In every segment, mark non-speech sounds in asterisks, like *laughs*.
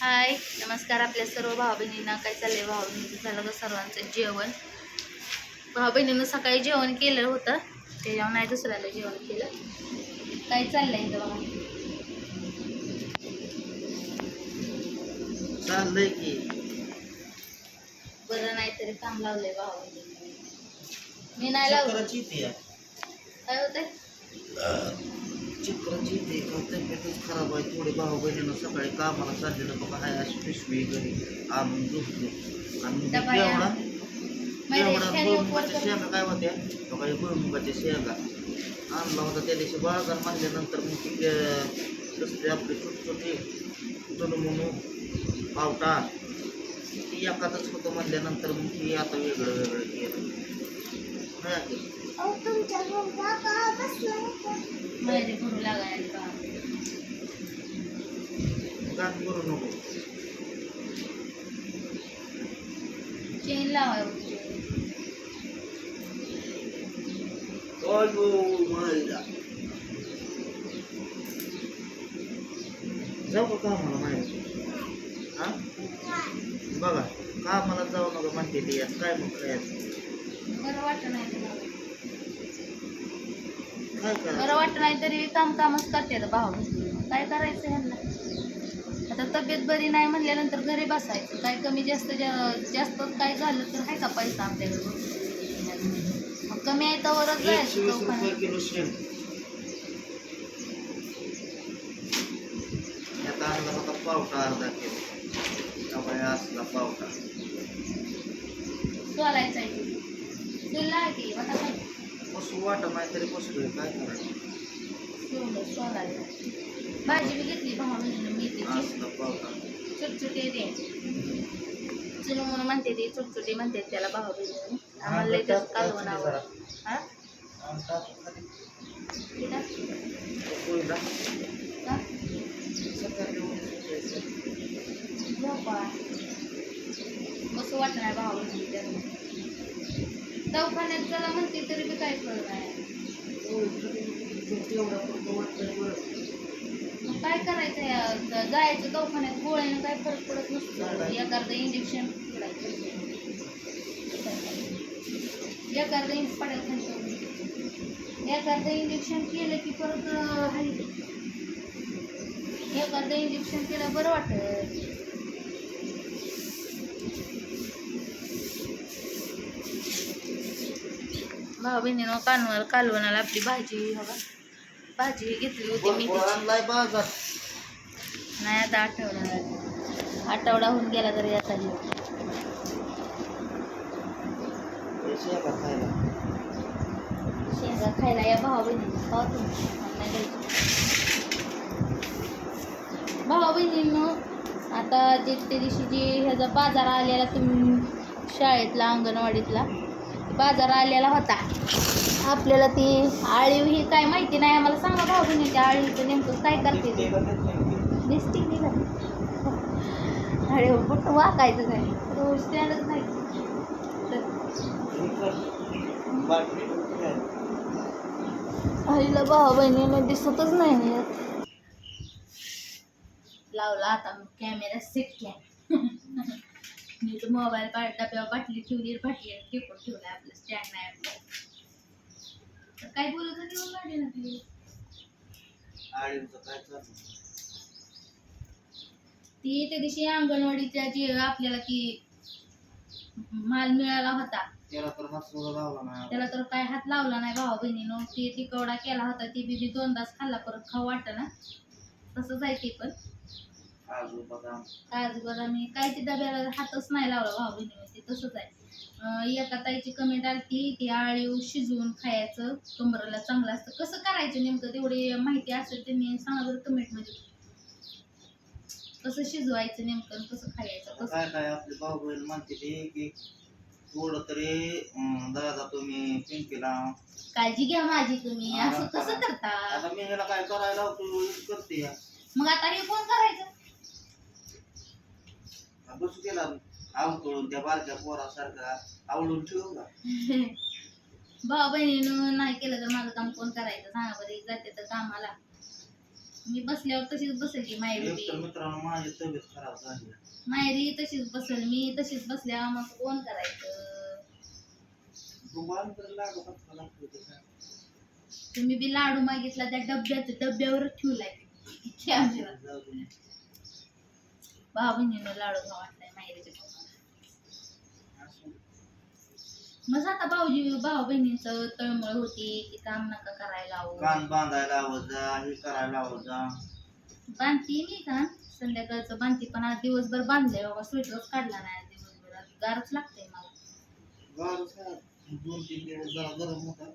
हाय नमस्कार आपल्या सर्व भाऊ बहिणींना काय चाललंय भाऊ बहिणीचं झालं का सर्वांचं जेवण? भाऊ बहिणीनं सकाळी जेवण केलं होतं. त्याच्यावर नाही दुसऱ्याला जेवण केलं. काय चाललंय इथं बघा. चाललंय की. बरं नाही तरी काम लावलंय भाऊ मी नाही लावलं. काय होतंय? चित्राची इथे का तब्येतच खराब आहे. थोडे भाऊ बहिणीनं सकाळी कामाला चाललेलं बघा. हाय अशी पिशवी घरी आणून झोपलो आणि एवढा भुईमुगाच्या. शेंगा काय होत्या? बघा हे भुईमुगाच्या शेंगा. आणला होता त्या दिवशी बाजार म्हणल्यानंतर मग ती रस्ते आपले छोटे छोटे म्हणून पावटा ती एकातच होतं म्हणल्यानंतर मग ती आता वेगळं वेगळं केलं. नाही की? माहिती करू लागायला का? करू नको. चेन लावाय जाऊ का कामाला माहिती हा? बघा कामाला जाऊ नका म्हणते ती? यात काय मग काय? बरं वाटत नाही बरं वाटत नाही तरी काम कामच करते भाऊ. काय करायचं ह्यांना? आता तब्येत बरी नाही म्हणल्यानंतर घरी बसायचं. काय कमी जास्त जास्त काय झालं तर आहे का पैसा आपल्याकडे? मग कमी आहे तर वरच एकशे जायचं पावटा अर्धा किलो. असला पावटा. सोलायचं आहे. ते. सोलला आहे तरी बसलोय काय करायचं सोलं सोलायचं भाजी बी घेतली भावाने मेथीची असला पावटा. चुटचुटे दे. चुनू म्हणून म्हणते ते चुटचुटे म्हणते त्याला भाऊ बहिणी आम्हाला लय त्याच कालवणावर हा? किती? कोयला का? सकाळी उठून सुटायचं. झोपा कसं वाटणार भाऊ बहिणी त्यांना दवाखान्यात चला म्हणते तरी बी काय फरक आहे? मग काय करायचं या जायचं दवाखान्यात गोळ्यानं काय फरक पडत नसतो. एखादं इंजेक्शन एखादं इंज पडायचं. एखादं इंजेक्शन केलं की परत अं, एखादं इंजेक्शन केलं बरं वाटत. भाऊ बहिणीनं कानवर कालवणाला आपली भाजी बघा भाजी घेतली होती मी नाही आता आठवडा झाला. आठवडा होऊन गेला तरी आता शेंगा खायला या भाऊ बहिणी खावा तुम्ही. भाऊ बहिणीनं आता जे त्या दिवशी जे ह्याचा बाजार आलेला तुम्ही शाळेतला अंगणवाडीतला बाजार आलेला होता. आपल्याला ती आळीव ही काय माहिती नाही. आम्हाला सांगा भाऊ बहिणी त्या आळीचं नेमकं काय करते ते. दिसते की अरे कुठं वाकायचं काय? रोज स्टँडच नाही. आईला भाऊ बहिणीने दिसतच नाही लावला आता कॅमेरा सेट कॅम तर मोबाईल डब्यावर बाटली ठेवली बाटली टिपून ठेवलाय आपलं स्टँड नाही आपलं. तर काय बोलत होती मग गाडी ती त्या दिवशी अंगणवाडीच्या जी आपल्याला ती माल मिळाला होता. त्याला तर हात लावला नाही त्याला तर काय हात लावला नाही भाऊ बहिणीनं. ती तिकवडा केला होता ती बी दोनदाच खाल्ला परत खाऊ वाटत ना. तसंच आहे ते पण. काजू बदाम. काजू बदामी काय ती डब्याला हातच नाही लावला भाऊ बहिणीनं ते तसंच आहे. एका ताईची कमेंट आली ती आळीव शिजवून खायचं कमरेला चांगलं असतं. कसं करायचं नेमकं? तेवढी माहिती असेल त्यांनी सांगा बरं कमेंटमध्ये कसं शिजवायचं नेमकं कसं खायचं काय काय आपले भाऊ बहीण म्हणते ते की थोडं तरी दादा तुम्ही पिंकीला. काळजी घ्या माझी तुम्ही असं कसं करता? आता मी ह्याला काय करायला लावतो करते. मग आता हे कोण करायचं? बसू केला त्या बारक्या पोरासारखा आवडून ठेवू का *laughs* भाऊ बहिणीनं नाही केलं तर माझं काम कोण करायचं? सांगा बरं एक जाते तर कामाला. मी बसल्यावर तशीच बसेल की माहेरी. मित्रांनो माझी तब्येत खराब झाली. माहेरी तशीच बसेल मी तशीच बसल्या मग कोण करायचं? तुम्हाला तर लागत असतं लागतं ते काय. तुम्ही बी लाडू मागितला त्या डब्यात डब्यावरच ठेवलाय. जाऊ दे. भाऊ बहिणीनं लाडू खाऊ वाटलाय माहेरीच्या. मग आता भाऊजी भाऊ बहिणींचं तळमळ होती की काम नका करायला लावू कान बांधायला लावत जा हे करायला लावत जा बांधती मी का संध्याकाळचं बांधती पण आज दिवसभर बांधलंय बाबा स्वेटरच काढला नाही आज दिवसभर आज गारच लागतंय मला गारच काय, दोन तीन दिवस जरा गरम होता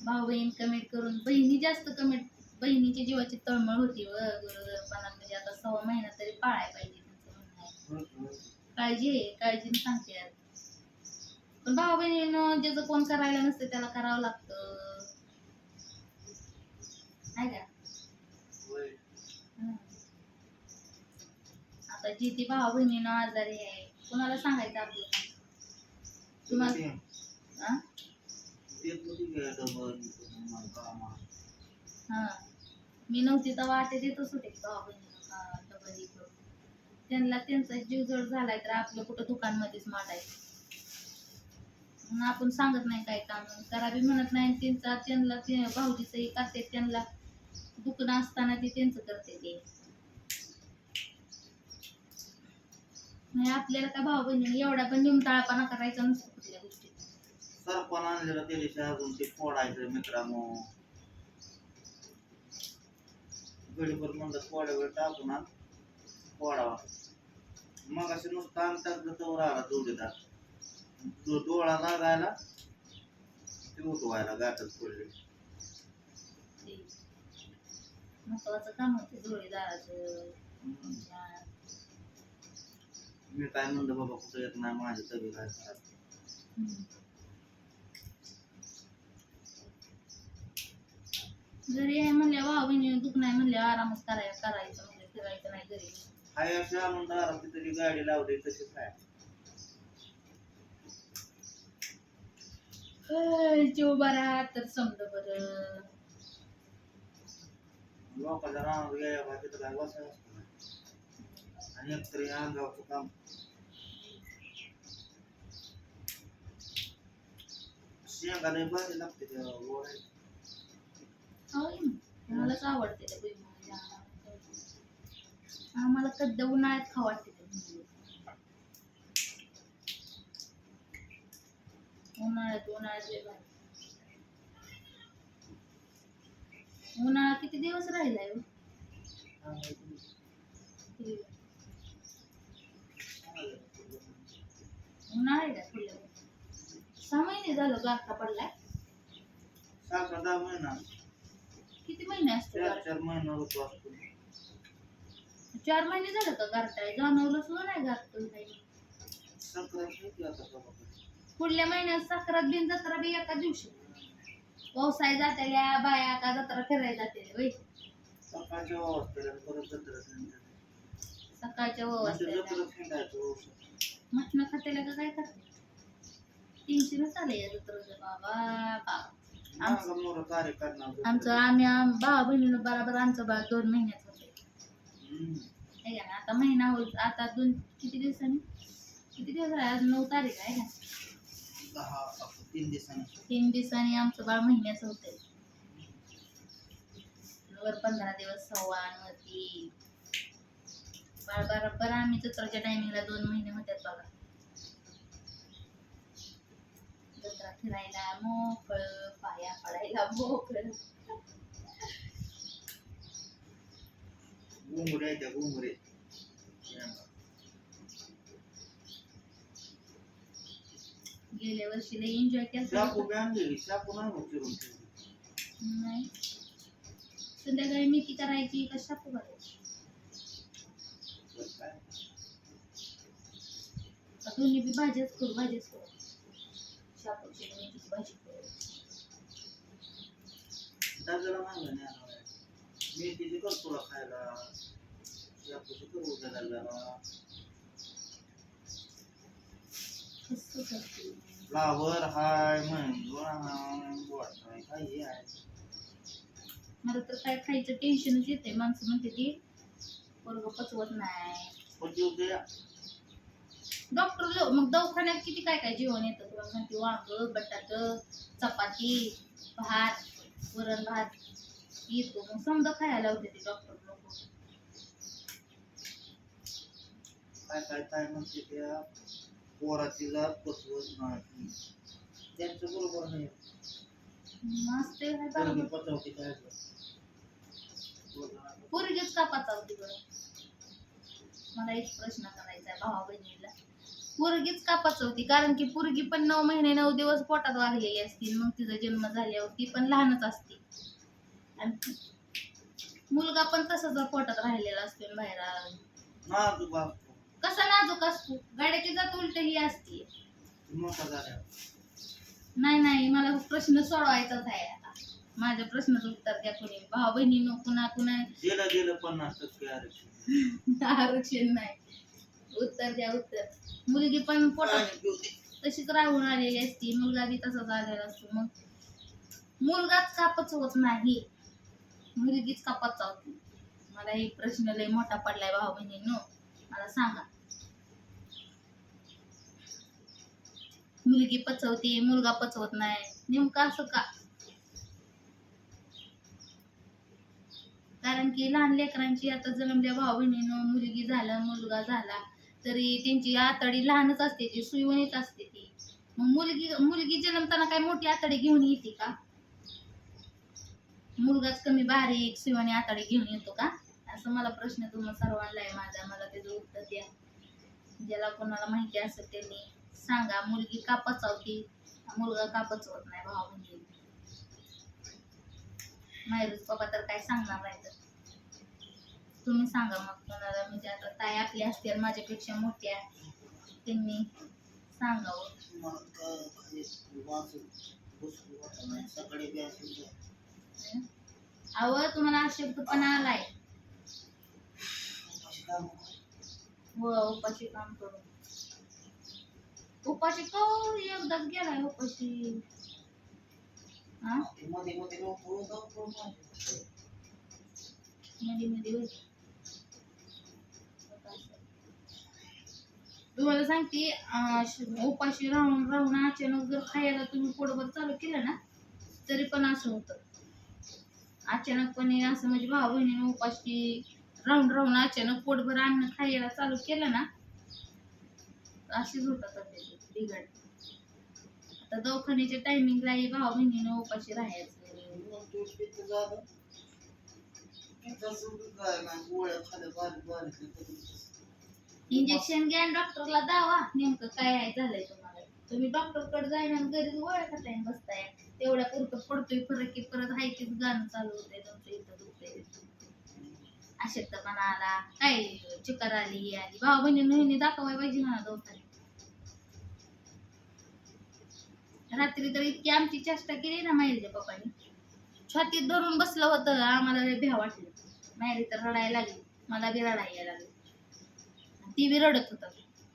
भाऊ बहीण कमेंट करून बहिणी जास्त कमेंट बहिणीची जीवाची तळमळ होती व गुरुपणा म्हणजे आता सव्वा महिना तरी पाळाय पाहिजे. काळजी आहे काळजीने सांगते. पण भाऊ बहिणीनं ज्याचं कोण करायला नसतं त्याला करावं लागतं नाही का. आता जी ती भाऊ बहिणीनं आजारी आहे कुणाला सांगायचं आपलं तुम्हाला हा? हा मी नव्हती तेव्हा वाटे देतच होते भाऊ बहिणीनं का डबल करून. त्यांना त्यांचा जीव जड झालाय तर आपलं कुठं दुकानमध्येच मांडायचं म्हणून आपण सांगत नाही काय काम. करावी म्हणत नाही त्यांचा त्यांना भाऊजीचं एक असते त्यांना दुकान असताना ते त्यांचं करते ते. नाही आपल्याला काय भाऊ बहिणी एवढा पण निमताळपणा करायचा नसतो कुठल्या गोष्टी सरपण आणलेलं त्या दिवशी अजून ते फोडायचं मित्रांनो. गडीभर म्हणलं थोड्या वेळ टाकून आण, फोडावा मग असे नुसतं आम टाकलं तर आला जोडीदार. जो डोळा लागायला ते उठवायला गाठच पडले. ते महत्वाचं काम होतं जोडीदाराचं. मी काय म्हणलं बाबा कुठं येत नाही? माझी तब्येत आहे. खराब. घरी आहे म्हणल्या बहिणी दुख नाही म्हणल्या आरामच करायचं करायचं म्हणजे फिरायचं नाही घरी. हाय आणून दारात तरी गाडी लावली तशीच आहे हाय, जीव बरा तर समजा बरं लोकांच्या रानात गेल्या पाहिजे तर काय असतं नाही. आणि एकतरी अंगावचं काम शेंगा लय भारी लागते त्या. मलाच आवडते त्या. आम्हाला कधी उन्हाळ्यात खाऊ वाटते भुईमुगाच्या. उन्हाळ्यात उन्हाळ्यात. उन्हाळा किती दिवस राहिलाय हो? उन्हाळा आहे का सहा महिने झालं गारठा पडलाय किती महिने असतो चार महिना होतो असतो चार महिने झालं का गारठाय जाणवलं सुद्धा नाही गारठं काही. संक्रांत बाबा पुढल्या महिन्यात साखरात बिन जत्रा बी एका दिवशी. व्यवसाय जातेल्या बाया का जत्रा फिरायला जाते वय सकाळच्या व्यवस्थेला. मटण खातेला का काय करते टेन्शनच आलं या जत्राचं. बाबा बाबा आमचं आम्ही आम- भावा बहिणीनं बराबर आमचं बाळ दोन महिन्यात. आहे का ना आता महिना होईल आता दोन किती दिवसांनी? किती दिवस आहे आज नऊ तारीख आहे का? दहा तीन दिवसांनी. तीन दिवसांनी आमचं बाळ महिन्याचं होतंय. वर पंधरा दिवस सव्वा होती बाळ बरोबर आम्ही जत्राच्या टायमिंगला दोन महिने होत्यात बघा. जत्रा फिरायला मोकळ पाया पडायला मोकळ. आहेत त्या घुंगुरे गेल्या वर्षी लई एन्जॉय केला शापू बी आणलेली शापू नाही चिरून ठेवली. नाही. संध्याकाळी मेथी करायची का शापू करायची? काय? का दोन्ही बी भाज्याच करू भाजीच करू? शापूची आणि मेथीची भाजी करू. डब्याला मागं नाही लागेल. मेथीची कर तुला खायला? फ्लावर हाय काही आहे मला तर काय खायचं टेन्शनच येते माणसं म्हणते ती पोरग पचवत नाही. द्या डॉक्टर मग दवाखान्यात किती काय काय जेवण येतं तुला? सांगते वांग बटाट चपाती भात वरण भात. येतो. मग समजा खायला होते ते डॉक्टर काय काय म्हणते त्या पोराची जात पसवत नाही. त्यांचं बरोबर नाही. मस्त आहे पोरगी बरोबर. पचवते काय पोरगीच का पाचावती बरं? मला एक प्रश्न करायचा आहे भावा बहिणीला. पोरगीच का पचवती? कारण की पोरगी पण नऊ महिने नऊ दिवस पोटात वागलेली असती मग तिचा जन्म झाल्यावर ती पण लहानच असते. आणि मुलगा पण तसाच पोटात राहिलेला असतो आणि बाहेर आ- नाजूक बाप. कसा नाजूक असतो? गाड्याची जात उलट ही असते मोठा नाही नाही मला प्रश्न सोडवायचाच आहे आता. माझ्या प्रश्नाचं उत्तर द्या कोणी. भावा बहिणीनं कुणा कुणा? गेलं गेलं पन्नास टक्के आरक्षण. आरक्षण नाही. उत्तर द्या उत्तर. मुलगी पण पोटात. तशीच राहून आलेली असती. मुलगा बी तसाच आलेला असतो. मग मुलगाच का पचवत नाही. मुलगीच का पचवते मला एक प्रश्न लय मोठा पडलाय भाऊ बहिणींनो. मला सांगा. मुलगी पचवते मुलगा पचवत नाही. नेमकं असं का? कारण की लहान लेकरांची आता जन्मल्या भाऊ बहिणीनं मुलगी झाला मुलगा झाला तरी त्यांची आतडी लहानच असते ती सुईवणीच असते ती. मग मुलगी मुलगी जन्मताना काय मोठी आतडी घेऊन येते का? मुलगाच कमी बारीक सुईवणी आतडी घेऊन येतो का? असं मला प्रश्न तुम्हाला सर्वांना आहे माझा. मला त्याचं उत्तर द्या. ज्याला कोणाला माहिती असेल त्यांनी. सांगा मुलगी का पचवती? मुलगा का पचवत नाही भाऊ म्हणजे? मायरूज बाबा तर काय सांगणार नाही तर. तुम्ही सांगा मग कोणाला म्हणजे आता ताई आपली असतील माझ्यापेक्षा मोठ्या त्यांनी सांगावं. मला काय खाली वाचून बी असं झालं. अहो तुम्हाला अशक्तपणा आलाय. व उपाशी काम करून उपाशी का एकदाच गेलाय उपाशी. हा? मध्ये मध्ये मध्ये. मध्ये तुम्हाला सांगते उपाशी राहून राहून अचानक जर खायला तुम्ही पोटभर चालू केलं ना तरी पण असं होतं. अचानकपणे असं म्हणजे भाऊ बहिणीने उपाशी राहून राहून अचानक पोटभर अन्न खायला चालू केलं ना अशीच होतात तब्येत बिघड आता दवाखान्याच्या टायमिंगला भाऊ बहिणीने उपाशी राहायचं. इंजेक्शन घ्या डॉक्टरला दावा. नेमकं काय आहे झालंय तुम्हाला? तुम्ही डॉक्टरकडे जाईन आणि घरी गोळ्या खाताय बसताय. तेवढ्या पुरतं पडतोय फरक की परत हाय तेच गाणं चालू होतंय तुमचं इथं दुखतंय अशक्तपणा आला काय चिकर आली ही आली. भाऊ बहिणी दाखवाय पाहिजे म्हणा दवाखान्यात रात्री तर इतकी आमची चेष्टा केली ना माहिती पप्पानी. छातीत धरून बसलं होतं आम्हाला लय भ्या वाटलं. माहेरी तर रडायला लागली. मला बी रडायला लागली. ती बी रडत होता.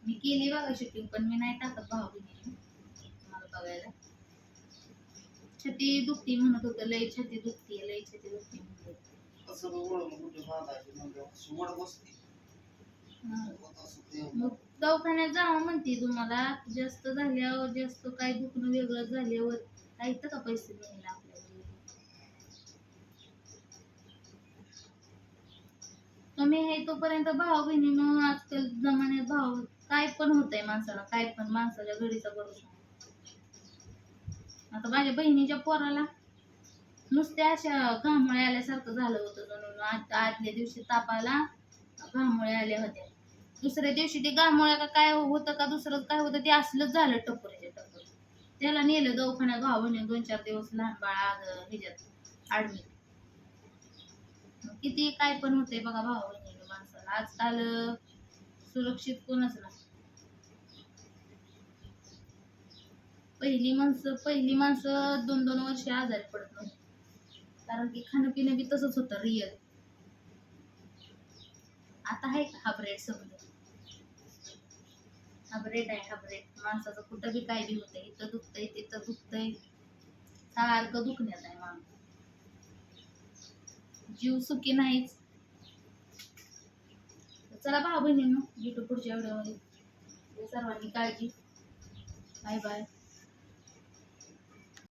मी केली बघा शूटिंग पण मी नाही टाकत भाऊ बहिणी मला बघायला. छाती दुखती म्हणत होतं लय छाती दुखती लय छाती दुखती म्हणत होतं. कुठे बांधायची म्हणजे बसते. होत असं ते. मग दवाखान्यात जावं म्हणते तुम्हाला जास्त झाल्यावर जास्त काय दुखणं वेगळं झाल्यावर काय इथं का पैसे द्यायला आपल्याला तुम्ही हे तोपर्यंत भाऊ बहिणीनं आजकाल जमान्यात भाऊ काय पण होतंय माणसाला काय पण माणसाच्या घडीचा भरोसा आता माझ्या बहिणीच्या पोराला नुसत्या अशा घामोळे आल्यासारखं झालं होतं जणू आता आदल्या दिवशी तापाला घामोळे आल्या होत्या दुसऱ्या दिवशी ते घामोळ्या का काय होतं का दुसरं काय होतं ते असलंच झालं टप्परीच्या टपोर त्याला नेलं दवाखान्यात गावाने दोन चार दिवस लहान बाळा ह्याच्यात ऍडमिट किती काय पण होते बघा भाऊ बहिणी माणसाला. आजकाल सुरक्षित कोणच नाही. पहिली माणसं पहिली माणसं दोन दोन वर्ष आजारी पडत नव्हती. कारण की खाणं पिणं बी तसंच होतं रिअल आता आहे का हा ब्रेड समजा? हा ब्रेड आहे हा ब्रेड माणसाचं कुठं बी काय बी होतंय इथं दुखतंय तिथं दुखतंय. सारखं दुखण्यात आहे माणूस. जीव सुखी नाहीच. चला भाऊ बहिणींनो भेटू पुढच्या व्हिडिओमध्ये. सर्वांनी काळजी. Bye bye